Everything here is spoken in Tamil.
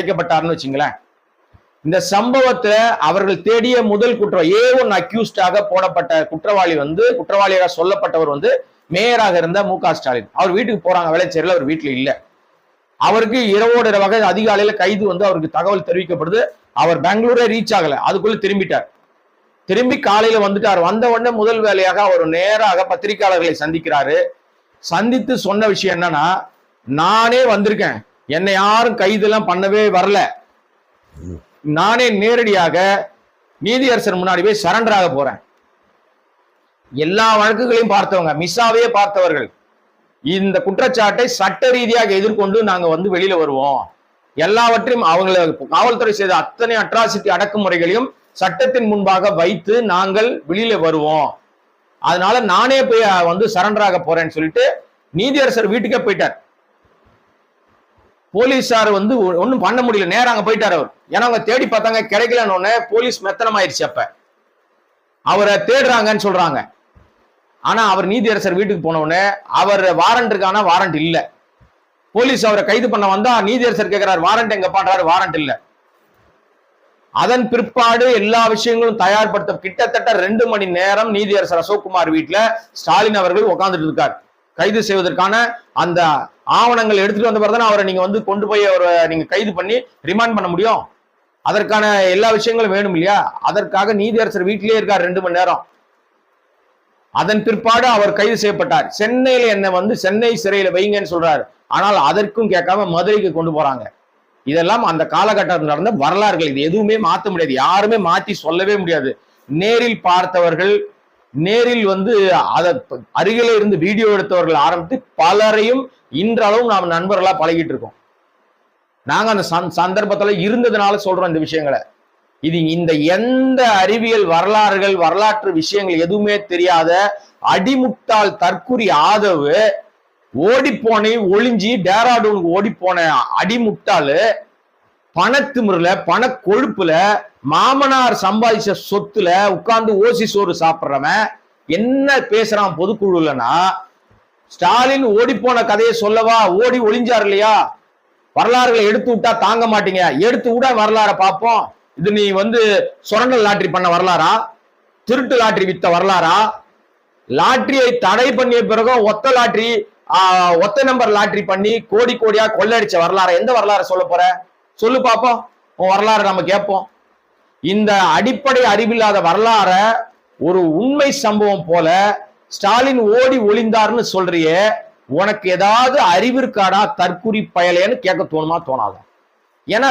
அழைக்கப்பட்டார்னு வச்சுங்களேன். இந்த சம்பவத்தை அவர்கள் தேடிய முதல் குற்றம் ஏ ஒன் அக்யூஸ்டாக போடப்பட்ட குற்றவாளி வந்து குற்றவாளியாக சொல்லப்பட்டவர் வந்து மேயராக இருந்த மு ஸ்டாலின். அவர் வீட்டுக்கு போறாங்க வேலைச்சேரியில் அவர் வீட்டில் இல்லை. அவருக்கு இரவோட இரவாக அதிகாலையில் கைது வந்து அவருக்கு தகவல் தெரிவிக்கப்படுது. அவர் பெங்களூரே ரீச் ஆகல அதுக்குள்ள திரும்பிட்டார். திரும்பி காலையில வந்துட்டார். வந்த உடனே முதல் வேலையாக அவர் நேராக பத்திரிகையாளர்களை சந்திக்கிறாரு. சந்தித்து சொன்ன விஷயம் என்னன்னா நானே வந்திருக்கேன். என்னை யாரும் கைதெல்லாம் பண்ணவே வரல. நானே நேரடியாக நீதியரசர் முன்னாடி போய் சரண்டர் ஆக போறேன். எல்லா வழக்குகளையும் பார்த்தவங்க மிஸ்ஸாவே பார்த்தவர்கள் இந்த குற்றச்சாட்டை சட்ட ரீதியாக எதிர்கொண்டு நாங்க வந்து வெளியில வருவோம். எல்லாவற்றையும் அவங்களை காவல்துறை செய்த அத்தனை அட்ராசிட்டி அடக்குமுறைகளையும் சட்டத்தின் முன்பாக வைத்து நாங்கள் வெளியில வருவோம். அதனால நானே போய் வந்து சரண்டர் ஆக போறேன்னு சொல்லிட்டு நீதியரசர் வீட்டுக்கே போயிட்டார். போலீஸார் வந்து ஒ- பண்ண முடியல. நேரம் அங்கே போயிட்டார் அவர். ஏன்னா அவங்க தேடி பார்த்தாங்க கிடைக்கலன்னு உடனே போலீஸ் மெத்தனம் ஆயிடுச்சு அப்ப. அவரை தேடுறாங்கன்னு சொல்றாங்க. ஆனா அவர் நீதியரசர் வீட்டுக்கு போன உடனே அவர் வாரண்ட் இருக்கானா வாரண்ட் இல்லை. போலீஸ் அவரை கைது பண்ண வந்தா நீதியரசர் கேட்கிறார் வாரண்ட் எங்க பாடுறாரு வாரண்ட் இல்லை. அதன் பிற்பாடு எல்லா விஷயங்களும் தயார்படுத்த கிட்டத்தட்ட ரெண்டு மணி நேரம் நீதியரசர் அசோக்குமார் வீட்டுல ஸ்டாலின் அவர்கள் உட்கார்ந்துட்டு இருக்கார். கைது செய்வதற்கான அந்த ஆவணங்கள் எடுத்துட்டு வந்த பிறகு அவரை நீங்க வந்து கொண்டு போய் அவரை நீங்க கைது பண்ணி ரிமாண்ட் பண்ண முடியும். அதற்கான எல்லா விஷயங்களும் வேணும் இல்லையா? அதற்காக நீதியரசர் வீட்டிலேயே இருக்கார் ரெண்டு மணி நேரம். அதன் பிற்பாடு அவர் கைது செய்யப்பட்டார். சென்னையில என்ன வந்து சென்னை சிறையில வைங்கன்னு சொல்றாரு. ஆனால் அதற்கும் கேட்காம மதுரைக்கு கொண்டு போறாங்க. இதெல்லாம் அந்த காலகட்டத்தில் நடந்த வரலாறுகள். இது எதுவுமே மாத்த முடியாது. யாருமே மாற்றி சொல்லவே முடியாது. நேரில் பார்த்தவர்கள் நேரில் வந்து அதை அருகிலே இருந்து வீடியோ எடுத்தவர்கள் ஆரம்பித்து பலரையும் இன்றளவும் நாம் நண்பர்களா பழகிட்டு இருக்கோம். நாங்க அந்த சந்- சந்தர்ப்பத்துல இருந்ததுனால சொல்றோம் இந்த விஷயங்களை. இது இந்த எந்த அறிவியல் வரலாறுகள் வரலாற்று விஷயங்கள் எதுவுமே தெரியாத அடிமுட்டால் தற்குறி ஆதவு ஓடிப்போனை ஒளிஞ்சி டேராடூனுக்கு ஓடிப்போன அடிமுட்டாலு பணத்திமிருல பண கொழுப்புல மாமனார் சம்பாதிச்ச சொத்துல உட்கார்ந்து ஓசி சோறு சாப்பிடுறவன் என்ன பேசுறான் பொதுக்குழுலனா ஸ்டாலின் ஓடிப்போன கதையை சொல்லவா? ஓடி ஒளிஞ்சார் இல்லையா? வரலாறுகளை எடுத்து விட்டா தாங்க மாட்டீங்க. எடுத்து விட வரலாறை பார்ப்போம். இது நீ வந்து சுரண்டல் லாட்ரி பண்ண வரலாறா? திருட்டு லாட்ரி வித்த வரலாறா? லாட்ரியை தடை பண்ணிய பிறகும் ஒத்த லாட்ரி ஒத்த நம்பர் லாட்ரி பண்ணி கோடி கோடியா கொள்ளடிச்ச வரலாறு எந்த வரலாறு சொல்ல போற? சொல்லு பாப்போம். உன் வரலாறு நம்ம கேட்போம். இந்த அடிப்படை அறிவில்லாத வரலாற ஒரு உண்மை சம்பவம் போல ஸ்டாலின் ஓடி ஒளிந்தார்னு சொல்றியே உனக்கு ஏதாவது அறிவிற்காடா தற்குறி பயலேன்னு கேட்க தோணுமா தோணாதா? ஏன்னா